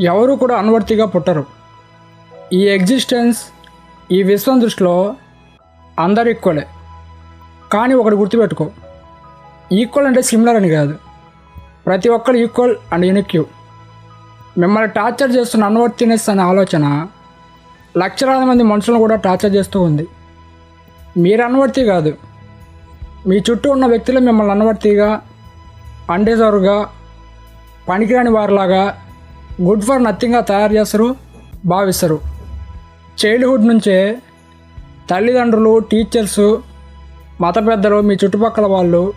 ఎవరు కూడా అనువర్తిగా పుట్టరు. ఈ ఎగ్జిస్టెన్స్ ఈ విశ్వం దృష్టిలో అందరు ఈక్వలే కానీ ఒకటి గుర్తుపెట్టుకో. ఈక్వల్ అంటే సిమిలర్ అని కాదు. ప్రతి ఒక్కరు ఈక్వల్ అండ్ యూనిక్యూ మిమ్మల్ని టార్చర్ చేస్తున్న అన్వర్తినెస్ అనే ఆలోచన లక్షలాది మంది మనుషులను కూడా టార్చర్ చేస్తూ ఉంది. మీరు అన్వర్తి కాదు. మీ చుట్టూ ఉన్న వ్యక్తులు మిమ్మల్ని అన్వర్తిగా అండేజర్గా పనికిరాని వారిలాగా గుడ్ ఫర్ నథింగ్గా తయారు చేస్తారు భావిస్తారు. చైల్డ్హుడ్ నుంచే తల్లిదండ్రులు టీచర్సు మత పెద్దలు మీ చుట్టుపక్కల వాళ్ళు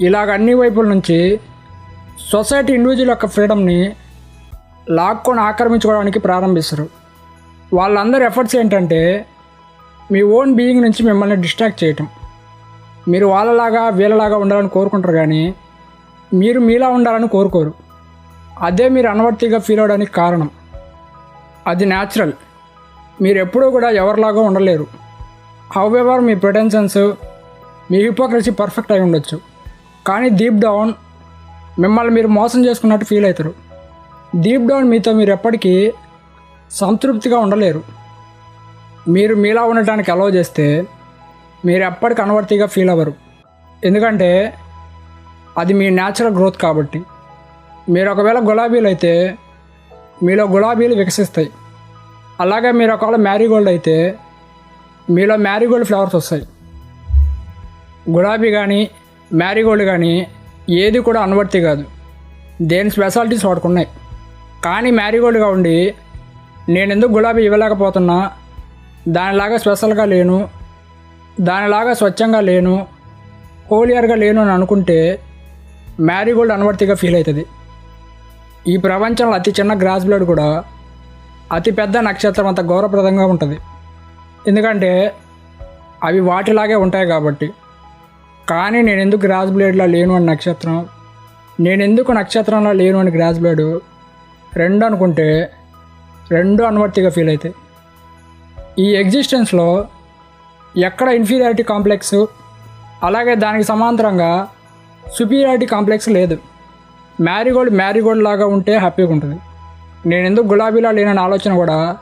ఇలాగ అన్ని వైపుల నుంచి సొసైటీ ఇండివిజువల్ యొక్క ఫ్రీడమ్ని లాక్కొని ఆక్రమించుకోవడానికి ప్రారంభిస్తారు. వాళ్ళందరి ఎఫర్ట్స్ ఏంటంటే మీ ఓన్ బీయింగ్ నుంచి మిమ్మల్ని డిస్ట్రాక్ట్ చేయటం. మీరు వాళ్ళలాగా వీళ్ళలాగా ఉండాలని కోరుకుంటారు కానీ మీరు మీలా ఉండాలని కోరుకోరు. అదే మీరు అనవర్తిగా ఫీల్ అవడానికి కారణం. అది న్యాచురల్ మీరు ఎప్పుడూ కూడా ఎవరిలాగా ఉండలేరు. హౌఎవర్ మీ ప్రిటెన్షన్స్ మీ హిపోక్రసీ పర్ఫెక్ట్ అయి ఉండొచ్చు. కానీ డీప్ డౌన్ మిమ్మల్ని మీరు మోసం చేసుకున్నట్టు ఫీల్ అవుతారు. డీప్ డౌన్ మీతో మీరు ఎప్పటికీ సంతృప్తిగా ఉండలేరు. మీరు మీలా ఉండటానికి అలవ్ చేస్తే మీరు ఎప్పటికీ అనువర్తిగా ఫీల్ అవ్వరు. ఎందుకంటే అది మీ న్యాచురల్ గ్రోత్ కాబట్టి. మీరు ఒకవేళ గులాబీలు అయితే మీలో గులాబీలు వికసిస్తాయి. అలాగే మీరు ఒకవేళ మ్యారీగోల్డ్ అయితే మీలో మ్యారీగోల్డ్ ఫ్లవర్స్ వస్తాయి. గులాబీ కానీ మ్యారీగోల్డ్ కానీ ఏది కూడా అనువర్తి కాదు. దేని స్పెషాలిటీస్ వాడుకున్నాయి కానీ మ్యారీగోల్డ్గా ఉండి నేను ఎందుకు గులాబీ ఇవ్వలేకపోతున్నా దానిలాగా స్పెషల్గా లేను దానిలాగా స్వచ్ఛంగా లేను హోలియర్గా లేను అని అనుకుంటే మ్యారీగోల్డ్ అనువర్తిగా ఫీల్ అవుతుంది ఈ ప్రపంచంలో అతి చిన్న గ్రాస్ బ్లడ్ కూడా అతి పెద్ద నక్షత్రం అంత గౌరవప్రదంగా ఉంటుంది. ఎందుకంటే అవి వాటిలాగే ఉంటాయి కాబట్టి. కానీ నేను ఎందుకు గ్రాస్ బ్లేడ్లో లేను అని నక్షత్రం? నేను ఎందుకు నక్షత్రంలో లేను అని గ్రాస్ బ్లేడ్? రెండు అనుకుంటే రెండు అనువర్తిగా ఫీల్ అవుతాయి ఈ ఎగ్జిస్టెన్స్లో ఎక్కడ ఇన్ఫీరియారిటీ కాంప్లెక్స్? అలాగే దానికి సమాంతరంగా సుపీరియారిటీ కాంప్లెక్స్ లేదు. మ్యారీగోల్డ్ మ్యారీగోల్డ్ లాగా ఉంటే హ్యాపీగా ఉంటుంది. నేను ఎందుకు గులాబీలా లేనని ఆలోచన కూడా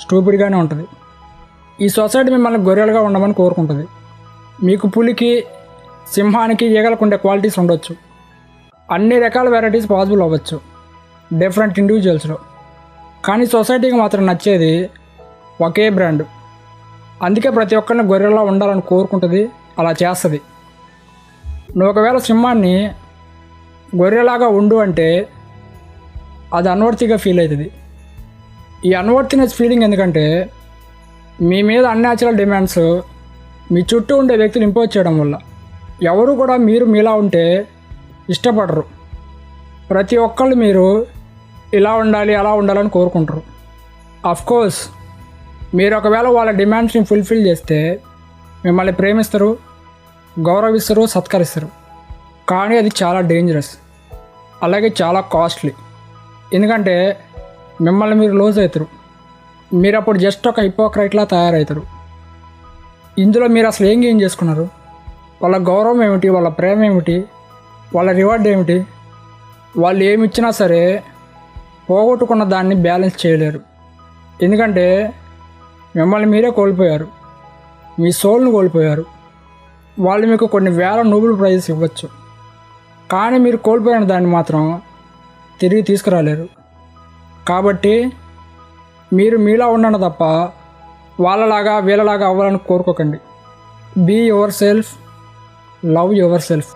స్టూపిడ్గానే ఉంటుంది. ఈ సొసైటీ మిమ్మల్ని గొర్రెలుగా ఉండమని కోరుకుంటుంది. మీకు పులికి సింహానికి ఈగలకు ఉండే క్వాలిటీస్ ఉండొచ్చు. అన్ని రకాల వెరైటీస్ పాసిబుల్ అవ్వచ్చు. డిఫరెంట్ ఇండివిజువల్స్లో కానీ సొసైటీకి మాత్రం నచ్చేది ఒకే బ్రాండ్ అందుకే ప్రతి ఒక్కరిని గొర్రెలా ఉండాలని కోరుకుంటుంది అలా చేస్తుంది. నువ్వు ఒకవేళ సింహాన్ని గొర్రెలాగా ఉండు అంటే అది అన్వర్తిగా ఫీల్ అవుతుంది. ఈ అన్వర్తినెస్ ఫీలింగ్ ఎందుకంటే మీ మీద అన్యాచురల్ డిమాండ్స్ మీ చుట్టూ ఉండే వ్యక్తులు ఇంపోజ్ చేయడం వల్ల. ఎవరు కూడా మీరు మీలా ఉంటే ఇష్టపడరు. ప్రతి ఒక్కళ్ళు మీరు ఇలా ఉండాలి అలా ఉండాలని కోరుకుంటారు. కోర్స్ మీరు ఒకవేళ వాళ్ళ డిమాండ్స్ని ఫుల్ఫిల్ చేస్తే మిమ్మల్ని ప్రేమిస్తారు గౌరవిస్తారు సత్కరిస్తారు. కానీ అది చాలా డేంజరస్ అలాగే చాలా కాస్ట్లీ ఎందుకంటే మిమ్మల్ని మీరు లూజ్ అవుతారు మీరు అప్పుడు జస్ట్ ఒక హిపోక్రైట్లా తయారవుతారు ఇందులో మీరు అసలు ఏం గేమ్ చేసుకున్నారు? వాళ్ళ గౌరవం ఏమిటి? వాళ్ళ ప్రేమ ఏమిటి? వాళ్ళ రివార్డ్ ఏమిటి? వాళ్ళు ఏమి ఇచ్చినా సరే పోగొట్టుకున్న దాన్ని బ్యాలెన్స్ చేయలేరు. ఎందుకంటే మిమ్మల్ని మీరే కోల్పోయారు. మీ సోల్ను కోల్పోయారు. వాళ్ళు మీకు కొన్ని వేల నోబెల్ ప్రైజెస్ ఇవ్వచ్చు. కానీ మీరు కోల్పోయిన దాన్ని మాత్రం తిరిగి తీసుకురాలేరు. కాబట్టి మీరు మీలా ఉండండి తప్ప వాళ్ళలాగా వీళ్ళలాగా అవ్వాలని కోరుకోకండి. Be yourself love yourself